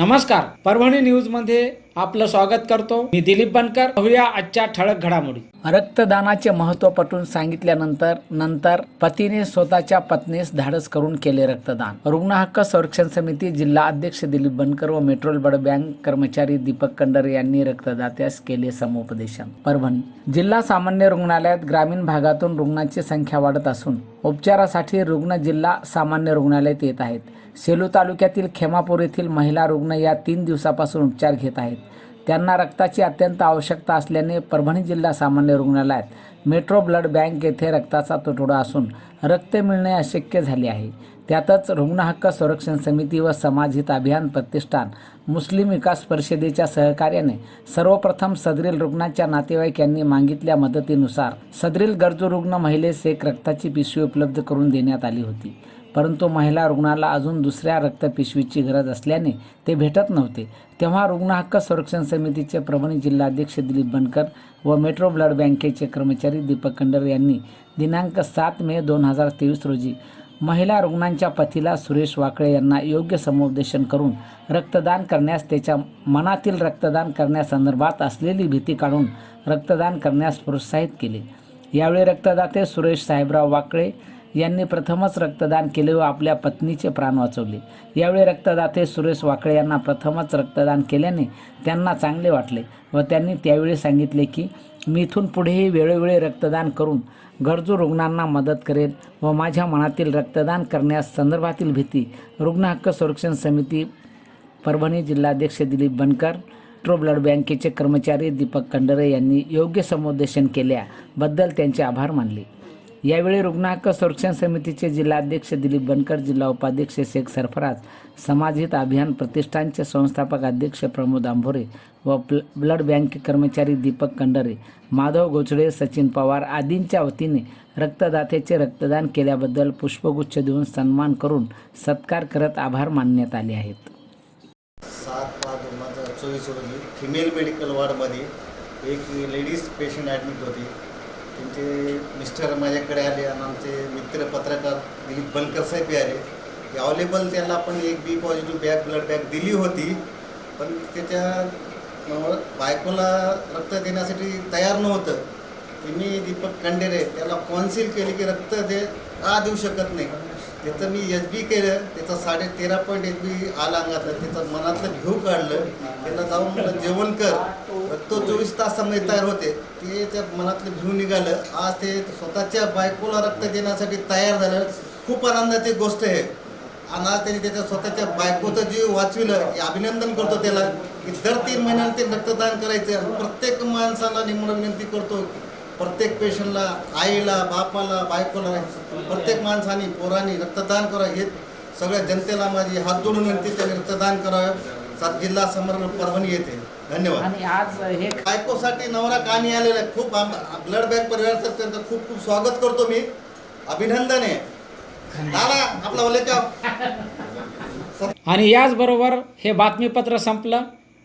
नमस्कार परभणी न्यूजमध्ये आपलं स्वागत करतो. मी दिलीप बनकर. पाहूया आजच्या ठळक घडामोडी. रक्तदानाचे महत्त्व पटवून सांगितल्यानंतर नंतर पतीने स्वतःच्या पत्नीस धाडस करून केले रक्तदान. रुग्ण हक्क संरक्षण समिती जिल्हा अध्यक्ष दिलीप बनकर व मेट्रोल बड बँक कर्मचारी दीपक कंडर यांनी रक्तदात्यास केले समुपदेशन. परभणी. जिल्हा सामान्य रुग्णालयात ग्रामीण भागातून रुग्णांची संख्या वाढत असून उपचारासाठी रुग्ण जिल्हा सामान्य रुग्णालयात येत आहेत. सेलू तालुक्यातील खेमापूर येथील महिला रुग्ण या तीन दिवसापासून उपचार घेत आहेत. त्यांना रक्ताची अत्यंत आवश्यकता असल्याने परभणी जिल्हा सामान्य रुग्णालयात मेट्रो ब्लड बँक येथे रक्ताचा तुटवडा असून रक्त मिळणे अशक्य झाले आहे. त्यातच रुग्ण हक्क संरक्षण समिती व समाजहित अभियान प्रतिष्ठान मुस्लिम विकास परिषदेच्या सहकार्याने सर्वप्रथम सदरील रुग्णाच्या नातेवाईक यांनी मागितल्या मदतीनुसार सदरील गरजू रुग्ण महिलेस एक रक्ताची पिशवी उपलब्ध करून देण्यात आली होती. परंतु महिला रुग्णाला अजून दुसऱ्या रक्तपिशवीची गरज असल्याने ते भेटत नव्हते. तेव्हा रुग्ण हक्क संरक्षण समितीचे प्रभणी जिल्हाध्यक्ष दिलीप बनकर व मेट्रो ब्लड बँकेचे कर्मचारी दीपक कंडर यांनी दिनांक सात मे दोन हजार तेवीस रोजी महिला रुग्णांच्या पतीला सुरेश वाकळे यांना योग्य समुपदेशन करून रक्तदान करण्यास त्याच्या मनातील रक्तदान करण्यासंदर्भात असलेली भीती काढून रक्तदान करण्यास प्रोत्साहित केले. यावेळी रक्तदाते सुरेश साहेबराव वाकळे यांनी प्रथमच रक्तदान केले व आपल्या पत्नीचे प्राण वाचवले. यावेळी रक्तदाते सुरेश वाकळे यांना प्रथमच रक्तदान केल्याने त्यांना चांगले वाटले व त्यांनी त्यावेळी सांगितले की मी इथून पुढेही वेळोवेळी रक्तदान करून गरजू रुग्णांना मदत करेल व माझ्या मनातील रक्तदान करण्यास संदर्भातील भीती रुग्ण हक्क संरक्षण समिती परभणी जिल्हाध्यक्ष दिलीप बनकर ट्रो ब्लड बँकेचे कर्मचारी दीपक कंडरे यांनी योग्य समुपदेशन केल्याबद्दल त्यांचे आभार मानले. यावेळी रुग्ण हक्क संरक्षण समितीचे जिल्हाध्यक्ष दिलीप बनकर जिल्हा उपाध्यक्ष शेख सरफराज समाजहित अभियान प्रतिष्ठानचे संस्थापक अध्यक्ष प्रमोद आंभोरे व प्ल ब्लड बँक कर्मचारी दीपक कंडरे माधव गोचडे सचिन पवार आदींच्या वतीने रक्तदात्याचे रक्तदान केल्याबद्दल पुष्पगुच्छ देऊन सन्मान करून सत्कार करत आभार मानण्यात आले आहेत. सात पाच दोन हजार चोवीस रोजी फिमेल मेडिकल वॉर्डमध्ये एक लेडीज पेशंट ॲडमिट होती. त्यांचे मिस्टर माझ्याकडे आले आणि आमचे मित्र पत्रकार दिलीप बनकर साहेब आले. की अवेलेबल त्याला आपण एक B positive bag blood bag दिली होती. पण त्याच्या बायकोला रक्त देण्यासाठी तयार नव्हतं. की मी दीपक कंडेरे त्याला कॉन्सिल केली की रक्त दे का देऊ शकत नाही? त्याचं मी एच बी केलं त्याचा साडे तेरा पॉईंट एच बी आला अंगातलं त्याचं मनातलं घेऊ काढलं. त्याला जाऊन मला जेवण कर. तो चोवीस तासामध्ये तयार होते. ते त्या मनातलं घेऊन निघालं. आज ते स्वतःच्या बायकोला रक्त देण्यासाठी तयार झालं. खूप आनंदाची गोष्ट आहे. आणि आज त्यांनी त्याच्या स्वतःच्या बायकोचं जीव वाचविलं. हे अभिनंदन करतो त्याला. की दर तीन महिन्याला ते रक्तदान करायचं. प्रत्येक माणसाला निम्न विनंती करतो. प्रत्येक पेशंटला आईला बापाला बायकोला प्रत्येक माणसाने पोरांनी रक्तदान करावं. हे सगळ्या जनतेला माझी हात जोडून विनंती त्यांनी रक्तदान करावं. सात जिल्हा समर परभणी येते धन्यवाद. आणि आज हे बायकोसाठी नवरा कामी आलेला आहे. खूप ब्लड बँक परिवाराचं त्यांचं खूप खूप स्वागत करतो मी. अभिनंदन आहे. दादा आपला का आणि याचबरोबर हे बातमीपत्र संपलं.